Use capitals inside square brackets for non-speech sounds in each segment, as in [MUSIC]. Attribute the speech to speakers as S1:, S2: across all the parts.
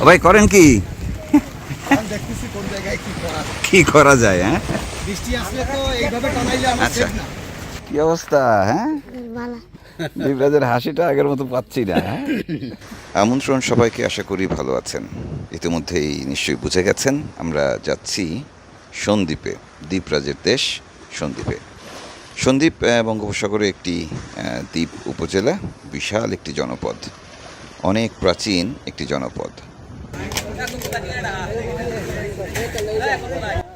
S1: ও ভাই করেন কি?
S2: দেখতেছি কোন জায়গায় কি করা
S1: যায়। হ্যাঁ?
S2: বৃষ্টি আসলে তো এইভাবে টানাইলে আমরা
S1: আচ্ছা। কি অবস্থা হ্যাঁ? হাসিটা আগের মতো পাচ্ছি না হ্যাঁ? আমন্ত্রণ সবাইকে আশা করি ভালো আছেন। ইতিমধ্যেই নিশ্চয়ই বুঝে গেছেন আমরা যাচ্ছি সন্দ্বীপে দ্বীপরাজের দেশ সন্দ্বীপে। সন্দ্বীপ বঙ্গোপসাগরে একটি দ্বীপ উপজেলা, বিশাল একটি জনপদ। অনেক প্রাচীন একটি জনপদ।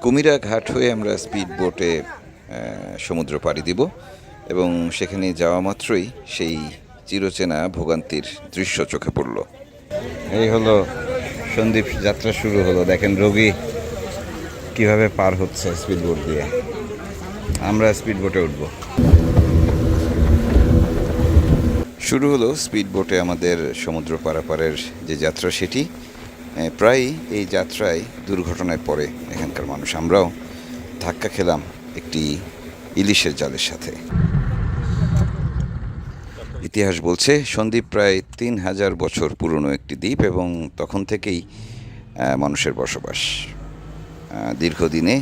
S1: কুমিরা ঘাট হয়ে আমরা স্পিড বোটে সমুদ্র পাড়ি দিব এবং সেখানে যাওয়া মাত্রই সেই চিরচেনা ভোগান্তির দৃশ্য চোখে পড়ল। এই হলো সন্দীপ যাত্রা শুরু হলো। দেখেন রোগী কীভাবে পার হচ্ছে স্পিড বোট দিয়ে। আমরা স্পিড বোটে উঠব। শুরু হলো স্পিড বোটে আমাদের সমুদ্র পারাপারের যে যাত্রা সেটি। প্রায় এই যাত্রায় দুর্ঘটনায় পড়ে এখানকার মানুষ। আমরাও ধাক্কা খেলাম একটি ইলিশের জালের সাথে। ইতিহাস বলছে সন্দ্বীপ প্রায় তিন হাজার বছর পুরনো একটি দ্বীপ এবং তখন থেকেই মানুষের বসবাস। দীর্ঘদিনে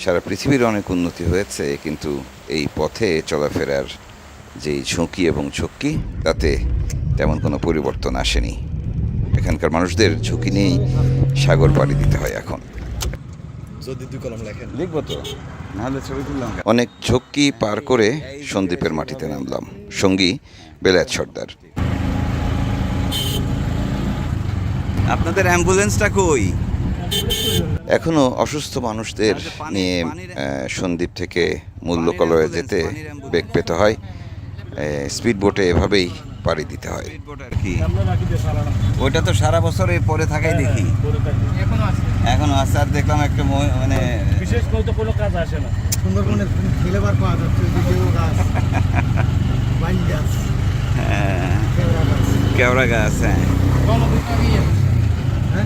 S1: সারা পৃথিবীর অনেক উন্নতি হয়েছে কিন্তু এই পথে চলাফেরার যেই ঝুঁকি এবং ঝক্কি তাতে তেমন কোনো পরিবর্তন আসেনি। এখানকার মানুষদের ঝুঁকি নিয়েই সাগর পাড়ি দিতে হয় এখন।
S2: যদি দুই কলম লেখেন।
S1: লিখব তো। নাহলে ছবি তুললাম অনেক ঝক্কি পার করে সন্দ্বীপের মাটিতে নামলাম। সঙ্গী বেলায়েত সর্দার। আপনাদের অ্যাম্বুলেন্সটা কই? এখনও অসুস্থ মানুষদের নিয়ে সন্দ্বীপ থেকে মূল্যকলয়ে যেতে বেগ পেতে হয় স্পিড বোটে এভাবেই পাড়ি দিতে হয়। ওইটা তো সারা বছর এই পরে থাকাই দেখি। এখনও আছে। আর দেখলাম একটা মানে
S3: বিশেষ করে তো কোনো কাজ আসে না।
S2: সুন্দরবনের ফিলেবার পাওয়া যাচ্ছে
S1: আহ,
S2: কেওড়া গাছ।
S1: কেওড়া গাছ। হ্যাঁ?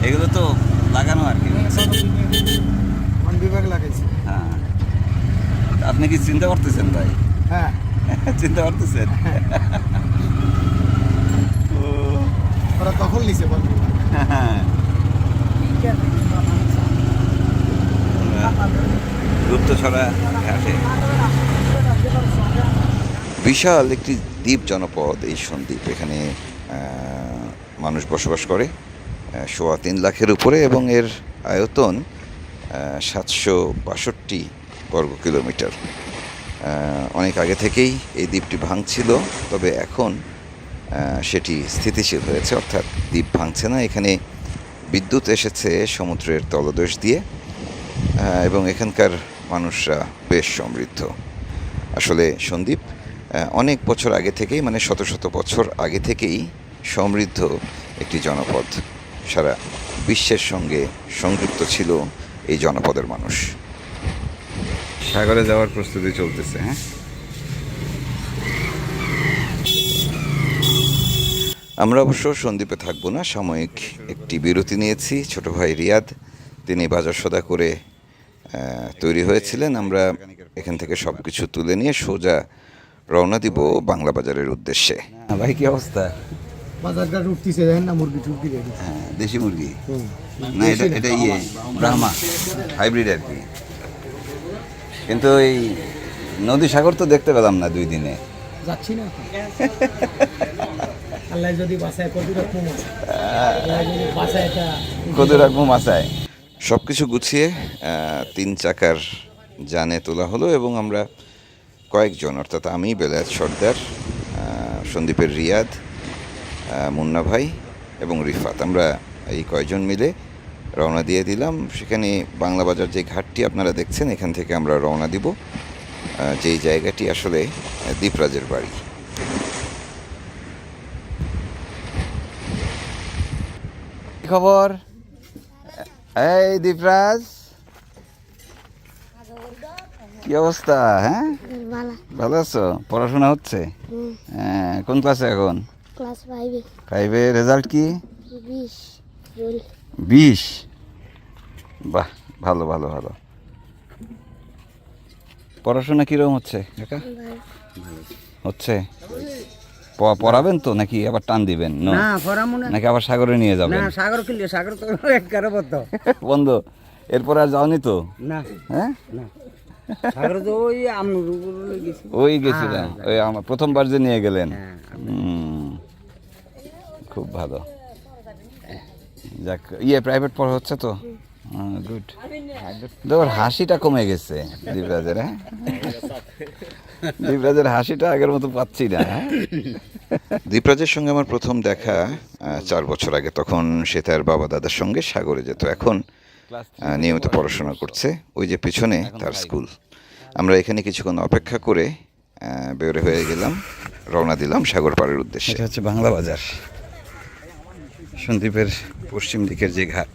S1: এগুলো তো লাগানো আর কি?
S2: বন বিভাগ লাগাইছে।
S1: হ্যাঁ। আপনি কি চিন্তা করতেছেন ভাই?
S2: হ্যাঁ। [LAUGHS]
S1: চিন্তা করতেছেন? [LAUGHS]
S2: ওরা তখন নিছে বিভাগ
S1: হ্যাঁ [LAUGHS] গুপ্তছড়া ঘাটে। বিশাল একটি দ্বীপ জনপদ এই সন্দ্বীপ। এখানে মানুষ বসবাস করে। সোয়া তিন লাখের উপরে এবং এর আয়তন সাতশো বাষট্টি বর্গ কিলোমিটার। অনেক আগে থেকেই এই দ্বীপটি ভাঙছিল, তবে এখন সেটি স্থিতিশীল হয়েছে, অর্থাৎ দ্বীপ ভাঙছে না। এখানে বিদ্যুৎ এসেছে সমুদ্রের তলদেশ দিয়ে এবং এখানকার মানুষরা বেশ সমৃদ্ধ। আসলে সন্দীপ অনেক বছর আগে থেকেই মানে শত শত বছর আগে থেকেই সমৃদ্ধ একটি জনপদ। সারা বিশ্বের সঙ্গে সংযুক্ত ছিল এই জনপদের মানুষ। সাগরে যাওয়ার প্রস্তুতি চলতেছে হ্যাঁ? আমরা অবশ্য সন্দ্বীপে থাকব না সাময়িক একটি বিরতি নিয়েছি। ছোট ভাই রিয়াদ তিনি বাজার সদা করে তৈরি হয়েছিলেন। আমরা এখান থেকে সব কিছু তুলে নিয়ে সোজা রওনা দিব বাংলা বাজারের উদ্দেশ্যে। ভাই কি অবস্থা?
S2: উঠতেছে দেখেন না? মুরগি টুরগি রেডি।
S1: হ্যাঁ দেশি মুরগি? না এটা এটা ইয়ে ব্রাহ্মা। হাইব্রিড আর কি। কিন্তু এই নদী সাগর তো দেখতে পেলাম না দুই দিনে।
S2: যাচ্ছি না আল্লাহ যদি বাসায় কত রকম বাসায়
S1: কত মাথায় সব কিছু গুছিয়ে তিন চাকার জানে তোলা হলো এবং আমরা কয়েকজন অর্থাৎ আমি বেলায়েত সর্দার সন্দীপের রিয়াদ মুন্না ভাই এবং রিফাত। আমরা এই কয়জন মিলে রওনা দিয়ে দিলাম। সেখানে বাংলা বাজার যে ঘাটটি আপনারা দেখছেন এখান থেকে আমরা রওনা দিব। যেই জায়গাটি আসলে দ্বীপরাজের বাড়ি। খবর? এই দীপরাজ কি অবস্থা হ্যাঁ? ভালো। আছো? পড়াশোনা হচ্ছে? হ্যাঁ কোন ক্লাসে এখন?
S4: ক্লাস ফাইভে।
S1: ফাইভের রেজাল্ট কি?
S4: বিশ জুন।
S1: বিশ? বাহ ভালো ভালো ভালো। পড়াশোনা কীরকম হচ্ছে? কাকা হচ্ছে? পড়াবেন তো নাকি আবার টান দিবেন?
S2: না
S1: নাকি আবার সাগরে নিয়ে যাবেন?
S2: না সাগর কিনলে সাগর তো একবারে [LAUGHS]
S1: বন্ধ। এরপর আর যাওনি তো?
S2: না।
S1: হ্যাঁ?
S2: না। সাগর তো ওই
S1: গেছিলাম ওই আমার প্রথমবার যে নিয়ে গেলেন।
S2: হ্যাঁ,
S1: হুম, খুব ভালো। যাক ইয়ে প্রাইভেট পড়া হচ্ছে তো? গুড ওর হাসিটা কমে গেছে দীপরাজের হ্যাঁ? দীপরাজের হাসিটা আগের মতো পাচ্ছি না হ্যাঁ? দীপরাজের সঙ্গে আমার প্রথম দেখা চার বছর আগে তখন সে তার বাবা দাদার সঙ্গে সাগরে যেত। এখন নিয়মিত পড়াশোনা করছে। ওই যে পিছনে তার স্কুল। আমরা এখানে কিছুক্ষণ অপেক্ষা করে বের হয়ে গেলাম রওনা দিলাম সাগর পাড়ের উদ্দেশ্যে। হচ্ছে বাংলা বাজার। সন্দ্বীপের পশ্চিম দিকের যে ঘাট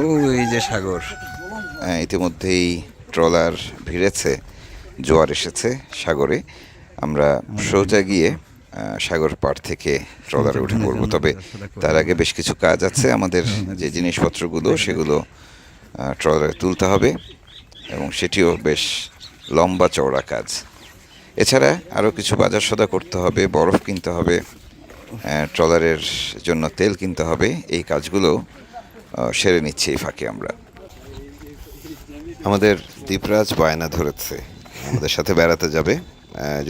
S1: ও এই যে সাগর ইতিমধ্যেই ট্রলার ভিড়েছে জোয়ার এসেছে সাগরে। আমরা সোজা গিয়ে সাগর পাড় থেকে ট্রলারে উঠে পড়ব। তবে তার আগে বেশ কিছু কাজ আছে। আমাদের যে জিনিসপত্রগুলো সেগুলো ট্রলারে তুলতে হবে এবং সেটিও বেশ লম্বা চওড়া কাজ। এছাড়া আরও কিছু বাজার সদা করতে হবে বরফ কিনতে হবে। ট্রলারের জন্য তেল কিনতে হবে। এই কাজগুলো সেরে নিচ্ছি এই ফাঁকে আমরা। আমাদের দীপরাজ বায়না ধরেছে। আমাদের সাথে বেড়াতে যাবে।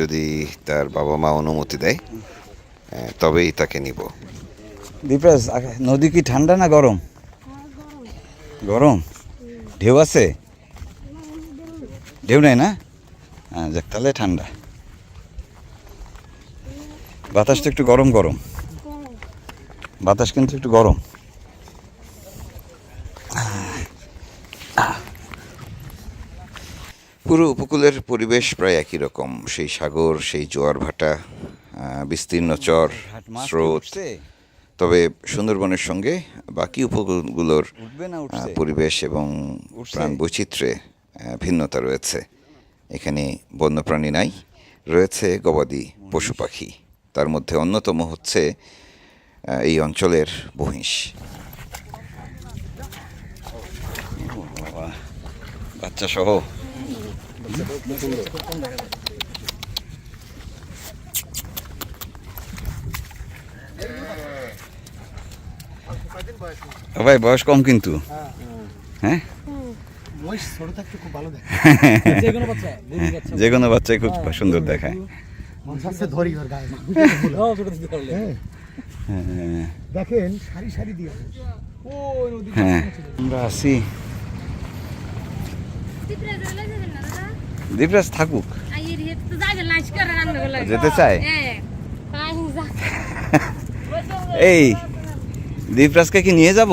S1: যদি তার বাবা মা অনুমতি দেয় তবেই তাকে নিব। দীপরাজ নদী কি ঠান্ডা না গরম? গরম? ঢেউ আছে? ঢেউ নেই না? যাক, তাহলে ঠান্ডা। বাতাসটা একটু গরম গরম। বাতাস কিন্তু একটু গরম। পুরো উপকূলের পরিবেশ প্রায় একই রকম। সেই সাগর সেই জোয়ার ভাটা বিস্তীর্ণ চর স্রোত। তবে সুন্দরবনের সঙ্গে বাকি উপকূলগুলোর পরিবেশ এবং প্রাণ বৈচিত্র্যে ভিন্নতা রয়েছে। এখানে বন্যপ্রাণী নাই রয়েছে গবাদি পশু পাখি। তার মধ্যে অন্যতম হচ্ছে এই অঞ্চলের বহিষ বাচ্চা সহ ভাই বয়স কম কিন্তু। হ্যাঁ? [LAUGHS]
S3: যে কোনো
S1: বাচ্চাই খুব সুন্দর দেখায়।
S2: ধরি গায়ে।
S3: পারলে
S1: হ্যাঁ,
S2: দেখেন সারি সারি দিয়ে
S1: হ্যাঁ। আমরা আছি দীপরাজ থাকুক। যেতে চায়? এই দীপরাজকে কি নিয়ে যাব?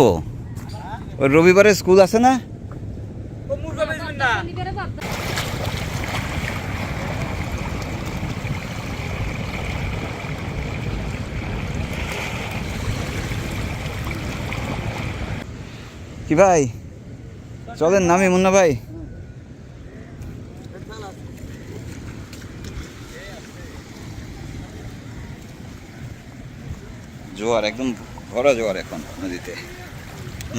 S1: ওই রবিবারে স্কুল আছে না? কি ভাই? চলেন, নামি মুন্না ভাই। জোয়ার, একদম ভরা জোয়ার এখন নদীতে।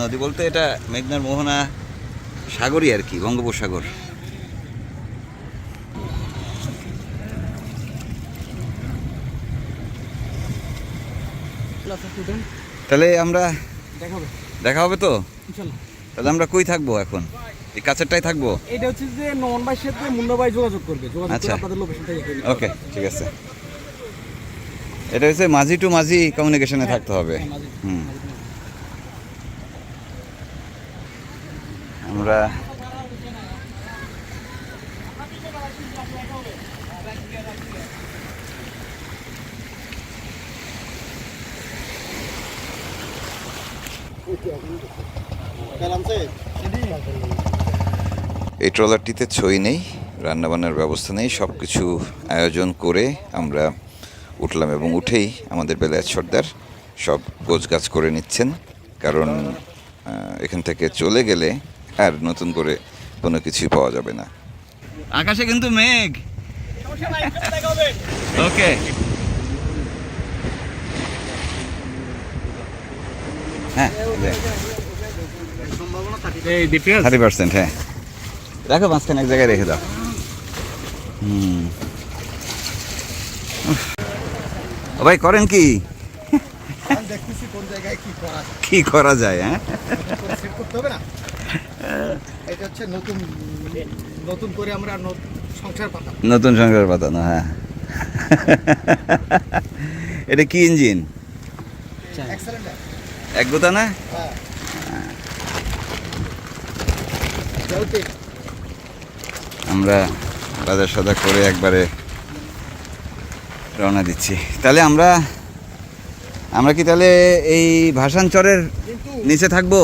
S1: নদী বলতে এটা মেঘনার মোহনা সাগরই আর কি, বঙ্গোপসাগর। তাহলে আমরা
S3: দেখাবে।
S1: দেখা হবে তো? তাহলে আমরা কই থাকব এখন? এই কাছেরটাই থাকব?
S3: এটা হচ্ছে যে নমন ভাইয়ের সাথে মুন্না ভাই যোগাযোগ করবে। যোগাযোগ
S1: আচ্ছা।
S3: করে আপনাদের লোকেশনটা
S1: ওকে ঠিক আছে। এটা হচ্ছে মাঝি টু মাঝি কমিউনিকেশনে থাকতে হবে। হুম। আমরা এই ট্রলারটিতে ছই নেই, রান্নাবান্নার ব্যবস্থা নেই সব কিছু আয়োজন করে আমরা উঠলাম এবং উঠেই আমাদের বেলায় সর্দার সব গোছগাছ করে নিচ্ছেন। কারণ এখান থেকে চলে গেলে আর নতুন করে কোনো কিছুই পাওয়া যাবে না। আকাশে কিন্তু মেঘ। ওকে। হ্যাঁ। থার্টি পার্সেন্ট হ্যাঁ। রাখো মাঝখানে এক জায়গায় রেখে দাও। হুম। ও ভাই করেন কি?
S2: আমি দেখতেছি কোন জায়গায় কি করা যায়।
S1: কি করা যায় হ্যাঁ?
S2: করে সেট করতে হবে না? এটা হচ্ছে নতুন নতুন করে আমরা সংসার পাতা
S1: নতুন সংসার পাতানো হ্যাঁ। এটা কি ইঞ্জিন?
S2: এক্সেলেন্ট
S1: এক গোতা না? আমরা বাজার সদা করে একবারে রওনা দিচ্ছি। তাহলে আমরা আমরা কি তাহলে এই ভাসানচরের নিচে থাকব?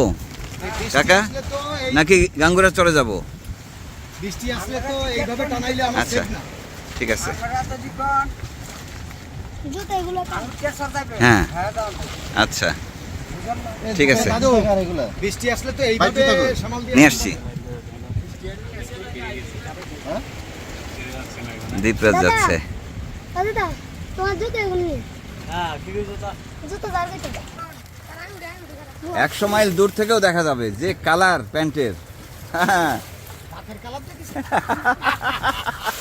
S1: কাকা? নাকি গাঙ্গুরা চরে যাব?
S2: বৃষ্টি আসলে তো এইভাবে টানাইলে আমার
S1: আচ্ছা। ঠিক আছে। হ্যাঁ আচ্ছা। ঠিক আছে।
S2: বৃষ্টি আসলে তো এইভাবে সামাল দিয়ে
S1: নিয়ে আসছি। দ্বীপরাজ
S4: দাদা।
S1: যাচ্ছে।
S4: দাদা তোমার জুতো এগুলো নিয়ে।
S3: হ্যাঁ কি জুতা?
S4: জুতো যার কাছে
S1: একশো মাইল দূর থেকেও দেখা যাবে যে কালার প্যান্টের। হ্যাঁ [LAUGHS]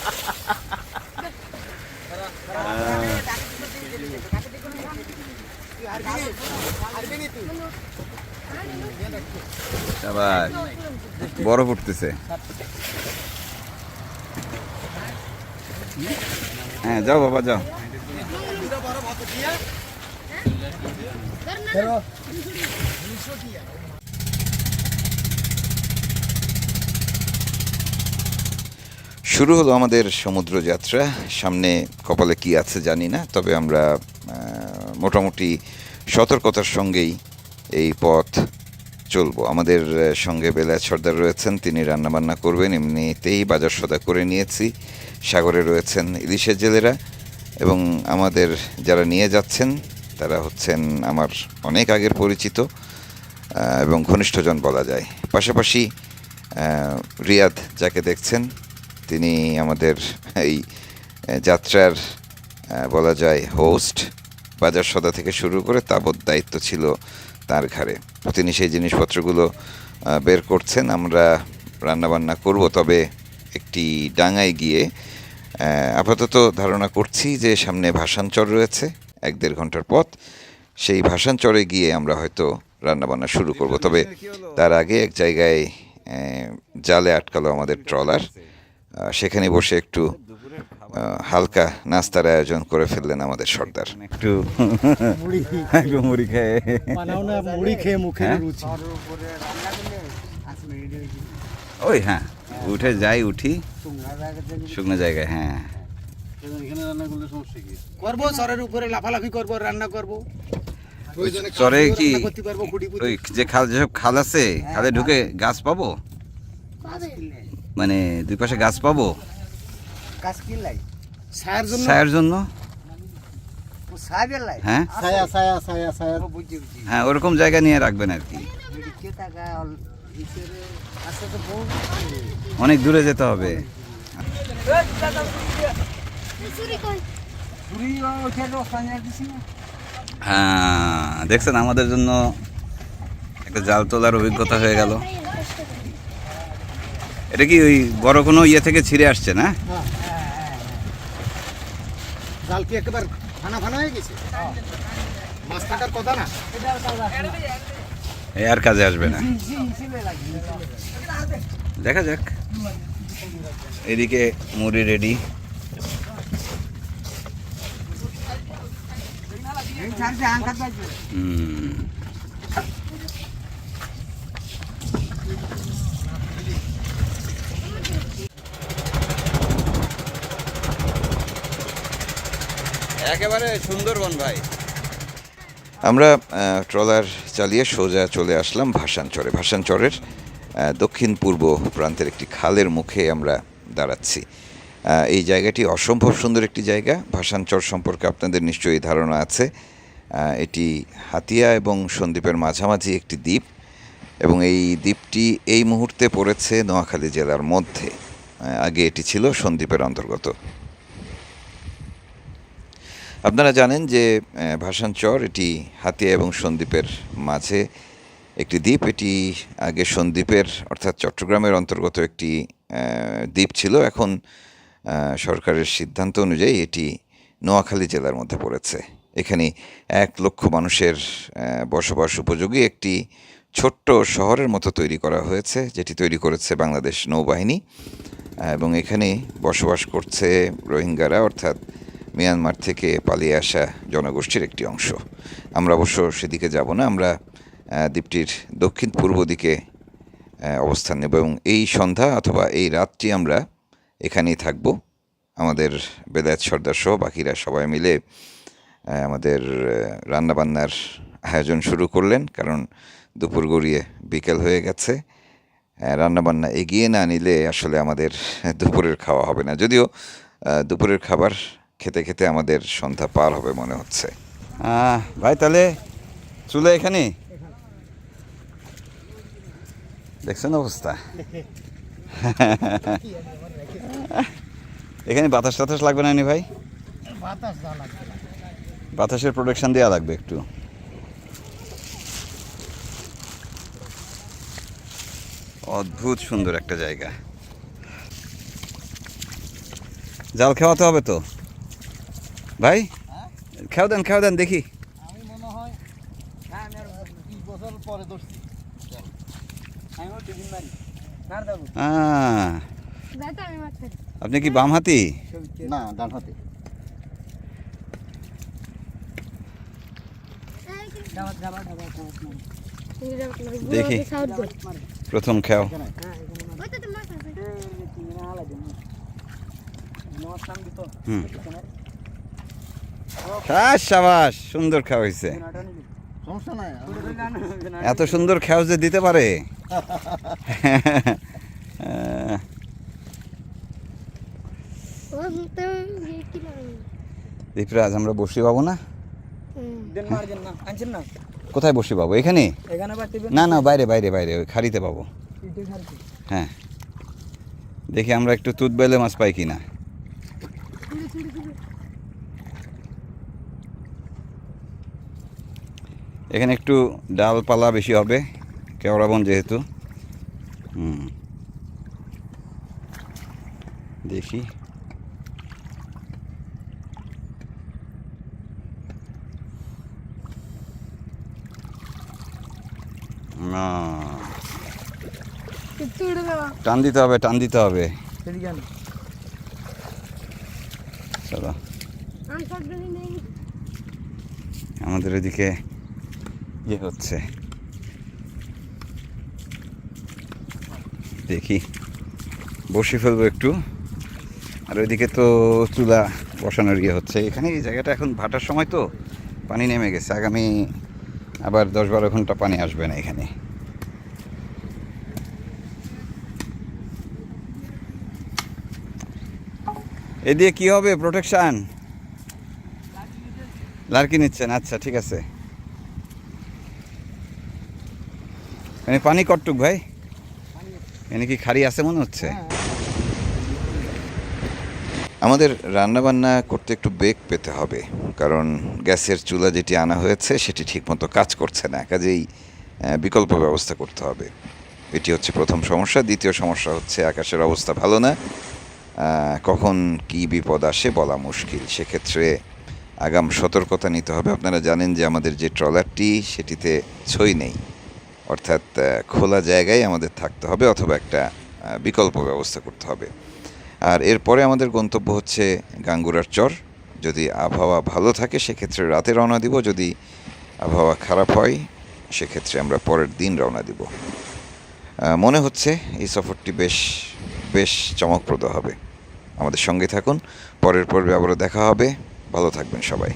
S1: বরফ উঠতেছে। হ্যাঁ যাও বাবা, যাও। শুরু হলো আমাদের সমুদ্র যাত্রা সামনে কপালে কি আছে জানি না, তবে আমরা মোটামুটি সতর্কতার সঙ্গেই এই পথ চলবো। আমাদের সঙ্গে বেলায় সর্দার রয়েছেন, তিনি রান্নাবান্না করবেন, এমনিতেই বাজার সদা করে নিয়েছি। সাগরে রয়েছেন ইলিশের জেলেরা এবং আমাদের যারা নিয়ে যাচ্ছেন, তারা হচ্ছেন আমার অনেক আগের পরিচিত এবং ঘনিষ্ঠজন বলা যায়। পাশাপাশি রিয়াদ যাকে দেখছেন, তিনি আমাদের এই যাত্রার বলা যায় হোস্ট বাজার সদা থেকে শুরু করে তাবৎ দায়িত্ব ছিল তার ঘাড়ে। তিনি সেই জিনিসপত্রগুলো বের করছেন, আমরা রান্নাবান্না করব, তবে একটি ডাঙায় গিয়ে আপাতত ধারণা করছি যে সামনে ভাসানচর রয়েছে, এক দেড় ঘণ্টার পথ। সেই ভাসানচরে গিয়ে আমরা হয়তো রান্নাবান্না শুরু করব, তবে তার আগে এক জায়গায় জালে আটকালো আমাদের ট্রলার। সেখানে বসে একটু হালকা নাস্তার আয়োজন করে ফেললেন আমাদের সর্দার। একটু
S2: মুড়ি
S1: একটু মুড়ি খেয়ে।
S2: মুড়ি খেয়ে মুখের
S1: হ্যাঁ?
S2: রুচি।
S1: ওই হ্যাঁ উঠে যাই উঠি। শুকনো জায়গায় হ্যাঁ।
S2: করব সরের উপরে লাফালাফি করব রান্না করব।
S1: চরে কি ওই যে খাল যেসব খাল আছে খালে ঢুকে গাছ পাবো? মানে দুই পাশে গাছ পাবো?
S2: ছায়ার জন্য?
S1: ছায়ার জন্য? হ্যাঁ।
S2: ছায়া ছায়া ছায়া ছায়া।
S1: হ্যাঁ ওরকম জায়গা নিয়ে রাখবেন আর কি। অনেক দূরে যেতে হবে। হ্যাঁ দেখছেন আমাদের জন্য একটা জাল তোলার অভিজ্ঞতা হয়ে গেল। এটা কি ওই বড় কোনো ইয়ে থেকে ছিঁড়ে আসছে না?
S2: জাল কি একেবারে ফানা ফানা হয়ে গেছে? মাছ থাকার কথা না?
S1: আর কাজে আসবে না। দেখা যাক। এদিকে মুড়ি রেডি। হুম। একেবারে সুন্দরবন ভাই। আমরা ট্রলার চালিয়ে সোজা চলে আসলাম ভাসানচরে। ভাসানচরের দক্ষিণ পূর্ব প্রান্তের একটি খালের মুখে আমরা দাঁড়াচ্ছি। এই জায়গাটি অসম্ভব সুন্দর একটি জায়গা। ভাসানচর সম্পর্কে আপনাদের নিশ্চয়ই ধারণা আছে। এটি হাতিয়া এবং সন্দ্বীপের মাঝামাঝি একটি দ্বীপ এবং এই দ্বীপটি এই মুহূর্তে পড়েছে নোয়াখালী জেলার মধ্যে। আগে এটি ছিল সন্দ্বীপের অন্তর্গত। আপনারা জানেন যে ভাসানচর এটি হাতিয়া এবং সন্দ্বীপের মাঝে একটি দ্বীপ। এটি আগে সন্দ্বীপের, অর্থাৎ চট্টগ্রামের অন্তর্গত একটি দ্বীপ ছিল। এখন সরকারের সিদ্ধান্ত অনুযায়ী এটি নোয়াখালী জেলার মধ্যে পড়েছে। এখানে এক লক্ষ মানুষের বসবাস উপযোগী একটি ছোট্ট শহরের মতো তৈরি করা হয়েছে, যেটি তৈরি করেছে বাংলাদেশ নৌবাহিনী। এবং এখানে বসবাস করছে রোহিঙ্গারা, অর্থাৎ মিয়ানমার থেকে পালিয়ে আসা জনগোষ্ঠীর একটি অংশ। আমরা অবশ্য সেদিকে যাব না, আমরা দ্বীপটির দক্ষিণ পূর্ব দিকে অবস্থান নেব এবং এই সন্ধ্যা অথবা এই রাতটি আমরা এখানেই থাকব। আমাদের বেদায়ত সর্দার সহ বাকিরা সবাই মিলে আমাদের রান্নাবান্নার আয়োজন শুরু করলেন, কারণ দুপুর গড়িয়ে বিকেল হয়ে গেছে। রান্নাবান্না এগিয়ে না নিলে আসলে আমাদের দুপুরের খাওয়া হবে না। যদিও দুপুরের খাবার খেতে খেতে আমাদের সন্ধ্যা পার হবে মনে হচ্ছে। ভাই তাহলে চুলে এখানে? দেখছেন অবস্থা? এখানে বাতাস টাতাস লাগবে না নি ভাই। বাতাসের প্রোটেকশন দেওয়া লাগবে একটু। অদ্ভুত সুন্দর একটা জায়গা। জাল খাওয়াতে হবে তো? ভাই খেও দেন খেও দেন দেখি।
S2: মনে হয় হ্যাঁ
S1: আপনি কি বাম হাতি?
S2: না ডান
S1: দেখি। প্রথম খেও।
S4: ওই তো মাছ আছে
S1: হুম হ্যাঁ সাবাস, সুন্দর খাওয়া হয়েছে। এত সুন্দর খেয়াও যে দিতে পারে? দীপরাজ, আমরা বসি পাবো না?
S3: না
S1: কোথায় বসি পাবো এখানে? না না, বাইরে বাইরে বাইরে, ওই খাড়িতে পাবো হ্যাঁ। দেখি আমরা একটু তুত বেলে মাছ পাই কিনা। এখানে একটু ডালপালা বেশি হবে কেওড়া বন যেহেতু। হুম। দেখি। না। টান দিতে হবে টান দিতে হবে। চলো আমাদের এদিকে ইয়ে হচ্ছে। দেখি বসে ফেলব একটু। আর ওইদিকে তো চুলা বসানোর ইয়ে হচ্ছে। এখানে এই জায়গাটা এখন ভাটার সময় তো, পানি নেমে গেছে। আগামী আবার দশ বারো ঘণ্টা পানি আসবে না এখানে। এদিকে কি হবে? প্রোটেকশন লার্কি নিচ্ছেন? আচ্ছা ঠিক আছে। এখানে পানি কটটুক ভাই? এখানে কি খাড়ি আছে মনে হচ্ছে? আমাদের রান্নাবান্না করতে একটু বেগ পেতে হবে, কারণ গ্যাসের চুলা যেটি আনা হয়েছে সেটি ঠিকমতো কাজ করছে না, কাজেই বিকল্প ব্যবস্থা করতে হবে। এটি হচ্ছে প্রথম সমস্যা, দ্বিতীয় সমস্যা হচ্ছে আকাশের অবস্থা ভালো না কখন কি বিপদ আসে বলা মুশকিল। সেক্ষেত্রে আগাম সতর্কতা নিতে হবে। আপনারা জানেন যে আমাদের যে ট্রলারটি, সেটিতে ছই নেই। অর্থাৎ খোলা জায়গায় আমাদের থাকতে হবে অথবা একটা বিকল্প ব্যবস্থা করতে হবে। আর এরপরে আমাদের গন্তব্য হচ্ছে গাঙ্গুরার চর। যদি আবহাওয়া ভালো থাকে, সেক্ষেত্রে রাতে রওনা দিব। যদি আবহাওয়া খারাপ হয়, সেক্ষেত্রে আমরা পরের দিন রওনা দিব। মনে হচ্ছে এই সফরটি বেশ বেশ চমকপ্রদ হবে। আমাদের সঙ্গে থাকুন। পরের পর্বে আবারও দেখা হবে। ভালো থাকবেন সবাই।